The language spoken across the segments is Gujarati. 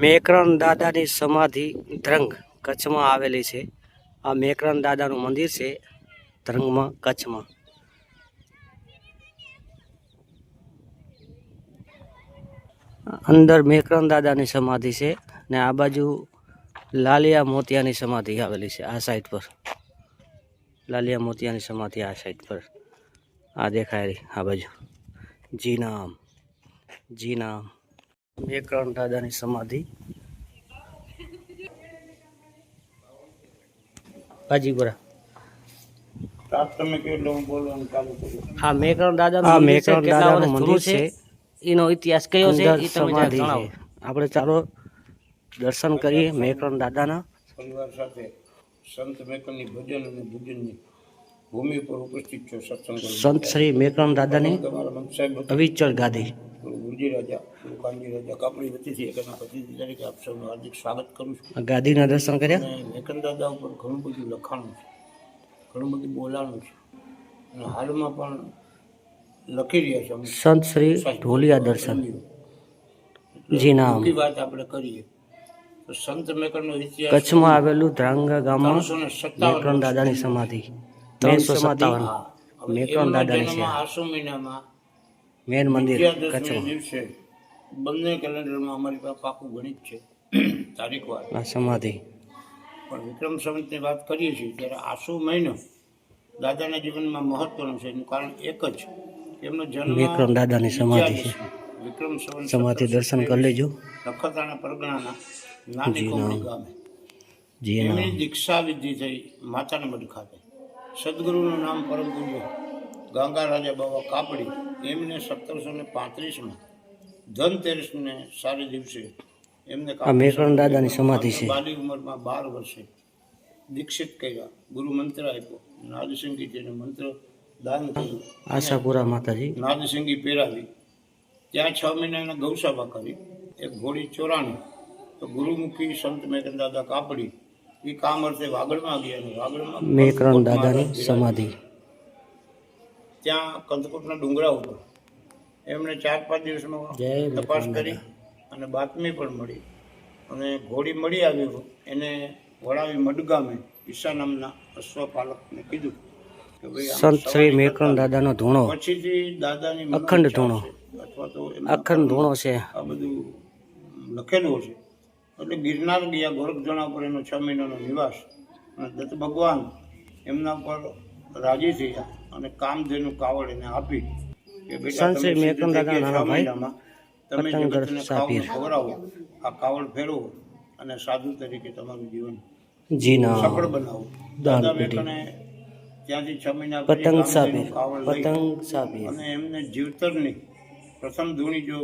મેકરણ દાદાની સમાધિ ધ્રંગ કચ્છમાં આવેલી છે. આ મેકરણ દાદાનું મંદિર છે ધ્રંગમાં કચ્છમાં. અંદર મેકરણ દાદાની સમાધિ છે ને આ બાજુ લાલિયા મોતિયાની સમાધિ આવેલી છે આ સાઈડ પર. લાલિયા મોતિયાની સમાધિ આ સાઈડ પર. આ દેખાય આ બાજુ. જી નામ. જી નામ. મેકરણ દાદાની સમાધિ. હાજીપુરા હું મેકરણ દાદા આ મેકરણ દાદાનું મંદિર છે. એનો ઇતિહાસ કયો છે એ તમે જણાવો. આપણે ચાલો દર્શન કરીએ મેકરણ દાદાના. પરિવાર સાથે સંત મેકનની ભજન અને ભોજનની ભૂમિ પર ઉપસ્થિત છો સત્સંગ સંત શ્રી મેકરણ દાદાની અવિચળ ગાદી. ગુરુજી રાજા કાનજી રાજા કાપડી વતીથી એકના તરીકે આપ સૌનું હાર્દિક સ્વાગત કરું છું. ગાદીના દર્શન કર્યા? મેકન દાદા ઉપર ઘણું બધું લખાણું છે. ઘણું બધું બોલાણું છે. અને હાલમાં પણ લખી રહ્યા છે સંત શ્રી ઢોલિયા દર્શન. જી નામ વાત આપણે કરીએ. સંત મેકરનો ઇતિહાસ કચ્છમાં આવેલું ધ્રાંગા ગામમાં મેકરણ દાદાની સમાધિ. ત્રણસો સત્તાવન. હવે મેકરણ દાદાની છે. આસો મહિનામાં મેન મંદિર કચ્છમાં. બંને કેલેન્ડરમાં અમારી પાસે પાકું ગણિત છે. તારીખ વાર સમાધિ. પણ વિક્રમ સંવતની વાત કરીએ છીએ ત્યારે આસો મહિનો દાદાના જીવનમાં મહત્વનો છે. એનું કારણ એક જ એમનો જન્મ વિક્રમ દાદાની સમાધિ છે. વિક્રમ સંવત સમાધિ દર્શન કરી લેજો. નખત્રાણા પરગણાના નાની ગામે. જી એમની દીક્ષા વિધિ થઈ માતાના મઢ ખાતે. સદગુરુનું નામ પરમ પૂજ્ય ગંગા રાજા બાબા કાપડી. એમને સત્તરસો ને પાંત્રીસમાં ધનતેરસને સારી દિવસે એમને મેકરણ દાદાની સમાધિ છે. બાલી ઉંમરમાં બાર વર્ષે દીક્ષિત કર્યા. ગુરુ મંત્ર આપ્યો. નાદસિંહજીને મંત્ર દાન કર્યું. આશાપુરા માતાજી. નાદસિંહજી પહેરાવી. ત્યાં છ મહિનાના ગૌસભા કરી. એક ઘોડી ચોરાણી. તો ગુરુમુખી સંત મેકન દાદા કાપડી એ કામ અર્થે વાગડમાં ગયા વાગડમાં મેકરણ દાદાની સમાધિ. ત્યાં કંદકુટના ડુંગરા ઉપર. એમણે ચાર પાંચ દિવસમાં તપાસ કરી અને બાતમી પણ મળી. અને ઘોડી મળી આવી એને વળાવી મડગામે ઈશા નામના અશ્વપાલકને કીધું સંત શ્રી મેકરણ દાદાનો ધૂણો. પછીથી દાદાની અખંડ ધૂણો. અથવા તો અખંડ ધૂણો છે. આ બધું લખેલું છે. એટલે ગિરનાર ગયા ગોરખજણા ઉપર એનો છ મહિનાનો નિવાસ. અને દત્ત ભગવાન એમના પર રાજી થયા અને કામધેનું કાવડ એને આપી કે બેટા મહિનામાં તમે જગતને સાપીર. ખવડાવો આ કાવડ ફેરવો અને સાધુ તરીકે તમારું જીવન સફળ બનાવો. દાદા પેટી. ત્યાંથી છ મહિના પતંગ કાવડ પતંગ અને એમને જીવતરની પ્રથમ ધૂણી જો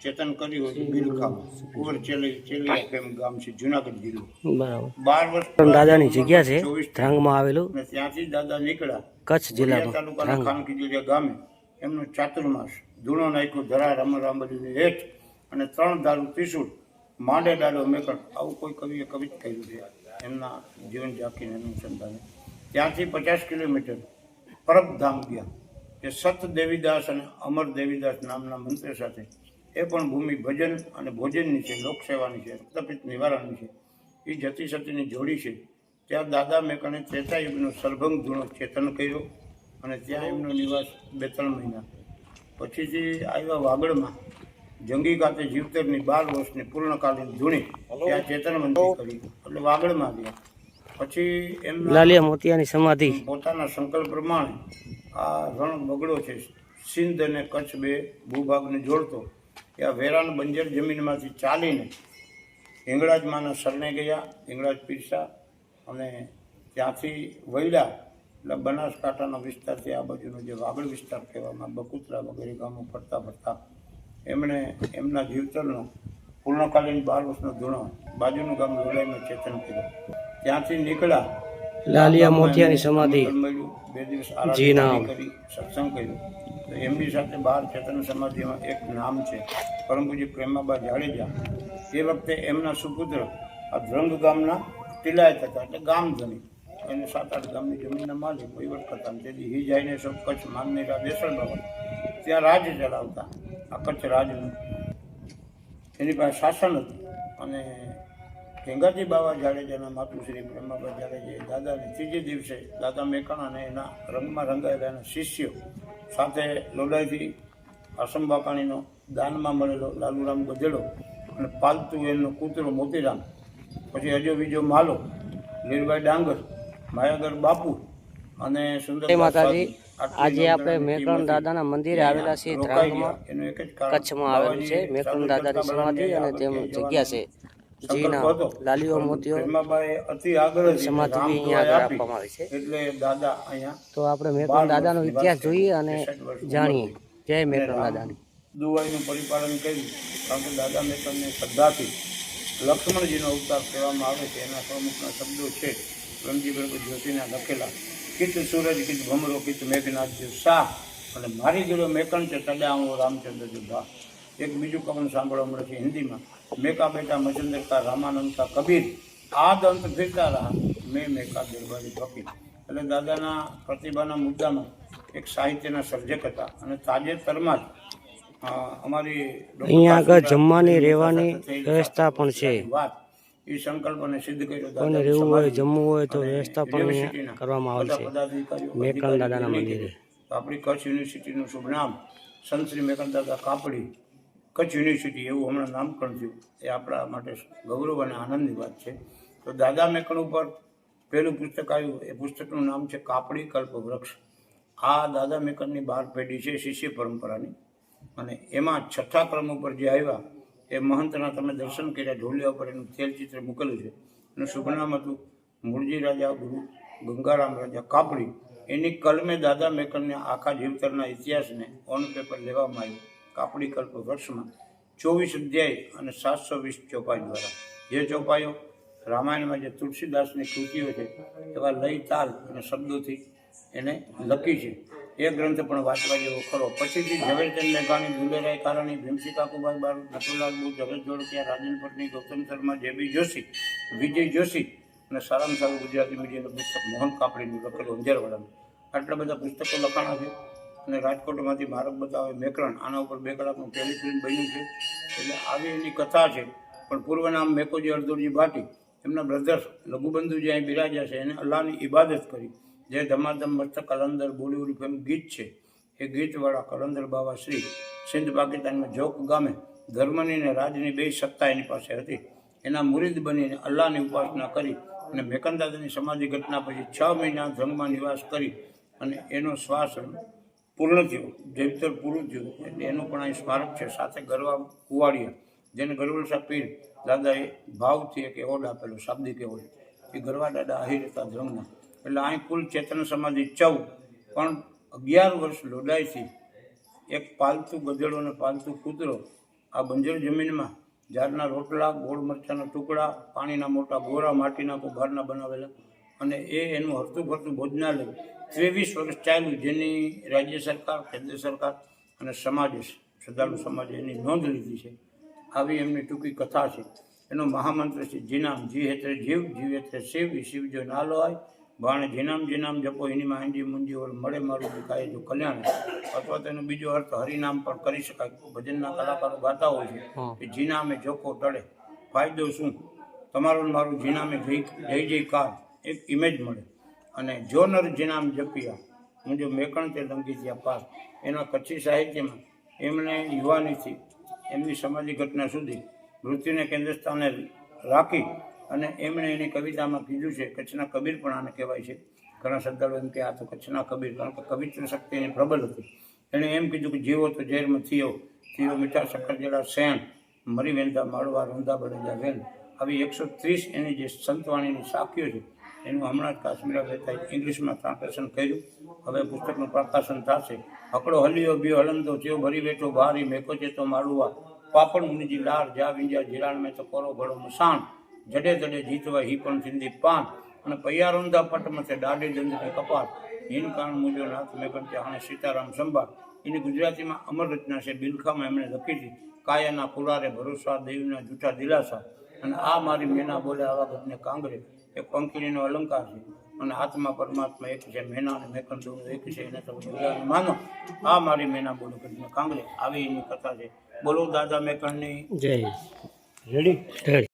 ચેતન કરી હતું બિલખામ કુંવર ચેલી ચેલી એમ ગામ છે જુનાગઢ જિલ્લો બરાબર. બાર વર્ષ દાદાની જગ્યા છે ધ્રાંગમાં આવેલું? ત્યાંથી દાદા નીકળ્યા. કચ્છ જિલ્લામાં તાલુકાના ખાનકીજોરિયા ગામે એમનો ચાતુર્માસ ધૂણો નાખ્યો ધરા રમ રામબલીની હેઠ. અને ત્રણ દારૂ ત્રિશુળ માંડે દાડો મેકણ આવું કોઈ કવિએ કવિત કર્યું છે. એમના જીવન ઝાંખીને અનુસંધાને. ત્યાંથી પચાસ કિલોમીટર પરબધામ ગયા. કે સત દેવીદાસ અને અમર દેવીદાસ નામના મંત્ર સાથે એ પણ ભૂમિ ભજન અને ભોજનની છે લોકસેવાની છે રક્તપિત નિવારણની છે. એ જતી સતીની જોડી છે. ત્યાં દાદા મેકણે ચેતાયુગનો સરભંગ ધૂણો ચેતન કર્યો અને ત્યાં એમનો નિવાસ બે ત્રણ મહિના. પછીથી આવ્યા વાગડમાં જંગી ખાતે જીવતરની બાર વર્ષની પૂર્ણકાલીન ધૂણી ત્યાં ચેતન મંદિર કરી. એટલે વાગડમાં ગયા પછી એમના લાલિયા મોતિયાની સમાધિ. પોતાના સંકલ્પ પ્રમાણે આ રણ બગડો છે. સિંધ અને કચ્છ બે ભૂભાગને જોડતો. એ આ વેરાન બંજર જમીનમાંથી ચાલીને હિંગળાજમાંના શરણે ગયા હિંગળાજ પીરસા અને ત્યાંથી વૈડા એટલે બનાસકાંઠાનો વિસ્તારથી આ બાજુનો જે વાગડ વિસ્તાર કહેવામાં બકુતરા વગેરે ગામો ફરતા ફરતા એમણે એમના જીવતરનો પૂર્ણકાલીન બાર વર્ષનો ધૂણો બાજુનું ગામ લોલાઈમાં ચેતન કર્યો. ત્યાંથી નીકળ્યા. લાલિયા મોતિયાની સમાધિ. બે દિવસ કરી સત્સંગ કર્યો. એમની સાથે બાર ચેતન સમાધિમાં એક નામ છે. પરમ પૂજ્ય પ્રેમાબા જાડેજા. એ વખતે એમના સુપુત્ર આ ધ્રંગ ગામના તિલાયત હતા, એટલે ગામ ધણી. એને સાત આઠ ગામની જમીનના માલિક વહીવટ કરતા અને તેથી હી જઈને સૌ કચ્છ માનનીરા બેસણ ભવન ત્યાં રાજ ચલાવતા, આ કચ્છ રાજનું. એની પાસે શાસન હતું. અને ગંગાજી બાવા જાડેજાના માતુશ્રી બ્રહ્માબા જાડેજાએ દાદાને ત્રીજે દિવસે દાદા મેકાણા અને એના રંગમાં રંગાયેલા એના શિષ્યો સાથે લોડાઈથી આસમ બાકાણીનો દાનમાં મળેલો લાલુરામ ગધેડો અને પાલતુ એમનો કૂતરો મોતીરામ પછી હજો બીજો માલો નીરભાઈ ડાંગર માયાગર બાપુ અને સુંદર માતાજી. આજે આપણે મેકરણ દાદાના મંદિરે આવેલા છીએ ત્રાંગમાં કચ્છમાં આવેલું છે મેકરણ દાદાની સમાધિ અને તેમ જગ્યા છે. જીના લાલીઓ મોતીઓ સમાધિ અહીંયા આગળ આપવામાં આવી છે. એટલે દાદા અહીંયા તો આપણે મેકરણ દાદાનો ઇતિહાસ જોઈએ અને જાણીએ. જય મેકરણ દાદાની. દુવાઈનું પરિપાલન કર્યું. કારણ કે દાદા મેકરને શ્રદ્ધાથી લક્ષ્મણજીનો અવતાર કહેવામાં આવે છે એના પ્રમુખના શબ્દો છે. રમજી બરોબર જોશીના લખેલા. કિત સૂરજ કિત ભમરો કિત મેઘનાથ શાહ. અને મારી જેવો મેકણ છે તદા હું રામચંદ્ર જુભા એક બીજું કવન સાંભળવા મળે છે હિન્દીમાં. મેકા બેટા મચંદર કા રામાનંદ કા કબીર આ દંત ફિરતા રહા મેં મેકા દરબારી ફકીર એટલે દાદાના પ્રતિભાના મુદ્દામાં એક સાહિત્યના સર્જક હતા. અને તાજેતરમાં જ અમારી અહીંયા આગળ જમવાની રહેવાની વ્યવસ્થા પણ છે. વાત. એ સંકલ્પને સિદ્ધ કર્યો કોઈને રહેવું હોય જમવું હોય તો વ્યવસ્થા પણ કરવામાં આવે છે. મેકણ દાદાના મંદિરે. આપણી કચ્છ યુનિવર્સિટીનું શુભ નામ સંત શ્રી મેકણ દાદા કાપડી. કચ્છ યુનિવર્સિટી એવું હમણાં નામકરણ થયું. એ આપણા માટે ગૌરવ અને આનંદની વાત છે. તો દાદા મેકણ ઉપર પહેલું પુસ્તક આવ્યું. એ પુસ્તકનું નામ છે કાપડી કલ્પ વૃક્ષ. આ દાદા મેકરની બાર પેઢી છે, શિષ્ય પરંપરાની. અને એમાં છઠ્ઠા ક્રમ ઉપર જે આવ્યા, એ મહંતના તમે દર્શન કર્યા, ઢોલિયા ઉપર એનું તેલચિત્ર મૂકેલું છે. એનું શુભ નામ હતું મૂળજી રાજા, ગુરુ, ગંગારામ રાજા, કાપડી, એની કલમે દાદા મેકરને આખા જીવતરના ઇતિહાસને ઓન પેપર લેવામાં આવ્યું. કાપડી કલ્પ વર્ષમાં ચોવીસ અધ્યાય અને સાતસો વીસ ચોપાઈ દ્વારા. જે ચોપાઈઓ રામાયણમાં જે તુલસીદાસની કૃતિઓ છે, એવા લય, તાલ અને શબ્દોથી એને લખી છે. એ ગ્રંથ પણ વાંચવા જેવો ખરો. પછીથી ઝવેરચંદ મેઘાણી દુલેરાય કારણી ભીમસિકા કુમાર બાર નટુલાલ બુ, જગત જોડકિયા, રાજન પટની ગૌતમ શર્મા જેબી જોશી, વિજય જોશી અને સારામાં સારું ગુજરાતી મીડિયાનું પુસ્તક મોહન કાપડીનું લખેલું અંજારવાડાનું આટલા બધા પુસ્તકો લખાણા છે. અને રાજકોટમાંથી મારક બતાવે મેકરણ, આના ઉપર બે કલાકનું ટેલિફિલ્મ બન્યું છે. એટલે આવી એની કથા છે. પણ પૂર્વ નામ મેકોજી અડદોરજી ભાટી, એમના બ્રધર્સ લઘુબંધુ જે અહીં બિરાજ્યા છે. એને અલ્લાહની ઇબાદત કરી. જે ધમાધમ મસ્ત કલંદર બોલીવુડ ફિલ્મ ગીત છે. એ ગીતવાળા કલંદર બાબા શ્રી સિંધ પાકિસ્તાનમાં જોક ગામે ધર્મની અને રાજની બે સત્તા એની પાસે હતી. એના મુરીદ બનીને અલ્લાહની ઉપાસના કરી અને મેકંદાદાની સમાધિ ઘટના પછી છ મહિના ધર્મમાં નિવાસ કરી અને એનો શ્વાસ પૂર્ણ થયો જૈવતર પૂરું થયું. એટલે એનું પણ અહીં સ્મારક છે. સાથે ગરવા કુવાડિયા જેને ગરવલસા પીર દાદાએ ભાવથી એક એવોર્ડ આપેલો, શાબ્દિક એવોર્ડ. એ ગરવા દાદા આહિર હતા ધર્મના. એટલે અહીં કુલ ચેતન સમાધિ ચૌદ, પણ અગિયાર વર્ષ લોડાઈથી એક પાલતુ ગધેડો અને પાલતુ કૂતરો આ બંજર જમીનમાં ઝાડના રોટલા, ગોળ મરચાના ટુકડા, પાણીના મોટા ગોરા, માટીના કુભારના બનાવેલા અને એ એનું હરતું ફરતું ભોજનાલય ત્રેવીસ વર્ષ ચાલ્યું જેની રાજ્ય સરકાર કેન્દ્ર સરકાર અને સમાજે શ્રદ્ધાળુ સમાજે એની નોંધ લીધી છે. આવી એમની ટૂંકી કથા છે. એનો મહામંત્ર છે જીનામ જી હેત્રે જીવ જીવ હેત્રે શિવ શિવ જો નાલો આય ભાણે જીનામ જીનામ જપો એની માંડી મુંજી ઓર મળે મારું દુખાય જો કલ્યાણ અથવા તો એનો બીજો અર્થ હરિનામ પણ કરી શકાય. ભજનના કલાકારો ગાતા હોય છે કે જીનામે જોકો ટળે ફાયદો શું? તમારું મારું જીનામે જય જય જયકાર એક ઇમેજ મળે. અને જો નર જીનામ જપિયા, હું જો મેકણ તે લંગી ત્યાં પાસ. એના કચ્છી સાહિત્યમાં એમણે યુવાનીથી એમની સમાજિક ઘટના સુધી મૃત્યુને કેન્દ્ર સ્થાને રાખી અને એમણે એની કવિતામાં કીધું છે, કચ્છના કબીર પણ આને કહેવાય છે. ઘણા શ્રદ્ધાળુ એમ કે આ તો કચ્છના કબીર કારણ કે કવિત્ર શક્તિ એની પ્રબલ હતી. એણે એમ કીધું કે, જીવો તો ઝેરમાં થયો થયો મીઠા શક્કર જેલા શેણ મરી વેંદા માળવા રોંદા બળેજા વેલ આવી એકસો ત્રીસ એની જે સંતવાણીની સાખીઓ છે એનું હમણાં કાશ્મીર લેતા ઇંગ્લિશમાં ટ્રાન્સલેશન કર્યું. હવે પુસ્તકનું પ્રકાશન થશે. હકડો હલિયો બ્યો હલંદો થયો, ભરી બેઠો બહારી મેકો છે તો માળવા પાપડ મુનિજી લાર જા વિંજા જીરાણ મેં તો કોરો ઘડો મસાણ. જડે જડે જીતવા હી પણ સિંધી પાન. અને પૈયારોંદા પટ મથે દાઢી દંડને કપાટ હિન કારણ મુજો નાથ મેં પણ હાણે સીતારામ સંભાળ. એની ગુજરાતીમાં અમર રચના છે, બિલખામાં એમણે લખી હતી, કાયાના પુરારે ભરોસા, દેવના જૂઠા દિલાસા. અને આ મારી મેના બોલે આવા બધને કાંગરે. એ પંખીડીનો અલંકાર છે. અને આત્મા પરમાત્મા એક છે મેના અને મેકન એક છે એને તમે બધાને માનો. આ મારી મેના બોલો કરીને કાંગલે આવી એની કથા છે. બોલો દાદા મેકણની જય રેડી?